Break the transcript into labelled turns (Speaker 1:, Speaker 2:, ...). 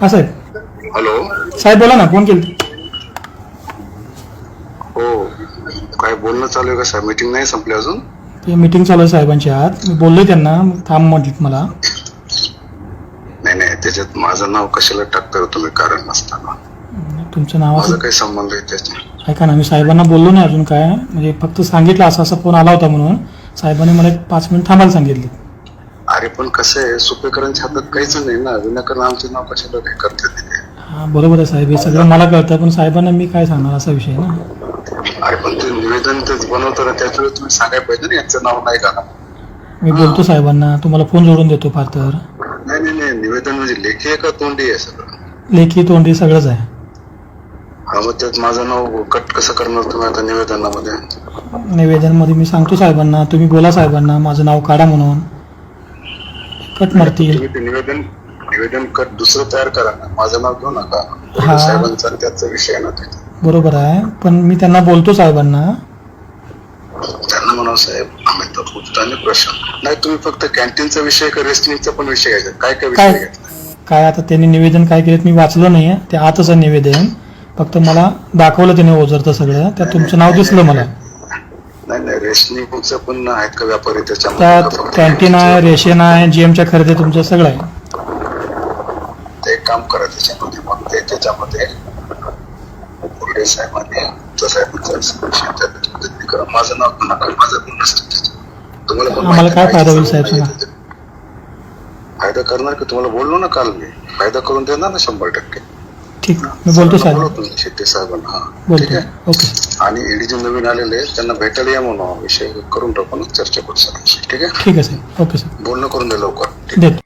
Speaker 1: हा साहेब.
Speaker 2: हॅलो.
Speaker 1: साहेब बोला ना फोन केली
Speaker 2: हो काय बोलणं चालू आहे का साहेब? मीटिंग नाही संपली अजून?
Speaker 1: ते मीटिंग चालू आहे साहेबांची आत मी बोललोय त्यांना मग थांब म्हटलं मला.
Speaker 2: नाही नाही त्याच्यात माझं नाव कशाला टाकता तुम्ही? कारण नसताना.
Speaker 1: तुमचं नाव
Speaker 2: माझा
Speaker 1: असं
Speaker 2: काही संबंध आहे त्याच्यात.
Speaker 1: ऐका ना मी साहेबांना बोललो नाही अजून काय. म्हणजे फक्त सांगितलं असा असा फोन आला होता म्हणून. साहेबांनी मला एक पाच मिनिट थांबायला सांगितले.
Speaker 2: अरे पण कसं आहे सुपेकरांच्या हातात काहीच नाही ना. विनाकारण आमचे नाव कशाला हे करते तिथे
Speaker 1: हा बरोबर आहे साहेब. हे सगळं मला कळतं पण साहेबांना मी काय सांगणार असा विषय आहे ना?
Speaker 2: अरे पण ते निवेदन तेच बनवताना त्याच वेळेस तुम्ही सांगायला पाहिजे ना यांचं नाव नाही का?
Speaker 1: मी बोलतो साहेबांना. तुम्हाला फोन जोडून देतो फार तर.
Speaker 2: नाही नाही नाही. निवेदन म्हणजे लेखी आहे का तोंडी आहे सगळं?
Speaker 1: लेखी तोंडी सगळंच आहे.
Speaker 2: हा मग त्यात माझं नाव कट कसं करणार तुम्ही आता निवेदनामध्ये?
Speaker 1: निवेदनमध्ये मी सांगतो साहेबांना. तुम्ही बोला साहेबांना. माझं नाव काढा म्हणून. कट मारतील.
Speaker 2: निवेदन निवेदन कट दुसरं तयार करा ना. माझं नाव घेऊ नका.
Speaker 1: हा.
Speaker 2: साहेबांचा आणि त्याचा विषय आहे ना
Speaker 1: बरोबर आहे. पण मी त्यांना बोलतो साहेबांना.
Speaker 2: त्यांना म्हणावं साहेब आम्ही तर उत्ताने प्रश्न. नाही तुम्ही फक्त कॅन्टीनचा विषय का रेस्टिंगचा पण विषय घ्यायचा? काय काय विषय
Speaker 1: काय? काय आता त्यांनी निवेदन काय केलं मी वाचलं नाही ते आतच निवेदन. फक्त मला दाखवलं त्याने ओझरतं सगळं. त्यात तुमचं नाव दिसलं मला.
Speaker 2: रेशनिंगचं पण आहेत का व्यापारी
Speaker 1: त्यात कॅन्टीन आहे रेशन आहे जीएमच्या खरेदी तुमचं सगळं आहे.
Speaker 2: ते एक काम करा त्याच्यामध्ये मग ते त्याच्यामध्ये बोर्डे साहेबांनी साहेबांचा माझं नाव पण माझं पण नसतं. तुम्हाला पण
Speaker 1: आम्हाला
Speaker 2: माहिती
Speaker 1: काय होईल साहेब.
Speaker 2: फायदा करणार की? तुम्हाला बोललो ना काल मी. फायदा करून देणार ना शंभर टक्के?
Speaker 1: ठीक मी बोलतो साहेब.
Speaker 2: बोलवतो मी शेट्टी साहेबांना. हा. ठीक
Speaker 1: बोलतो
Speaker 2: आहे?
Speaker 1: ओके.
Speaker 2: आणि ईडी जे नवीन आलेले आहेत, त्यांना भेटायला या म्हणून. विषय करून टाकू ना चर्चा करू सर ठीक आहे?
Speaker 1: ठीक आहे साहेब. ओके साहेब.
Speaker 2: बोलणं करून दे लवकर.
Speaker 1: देतो.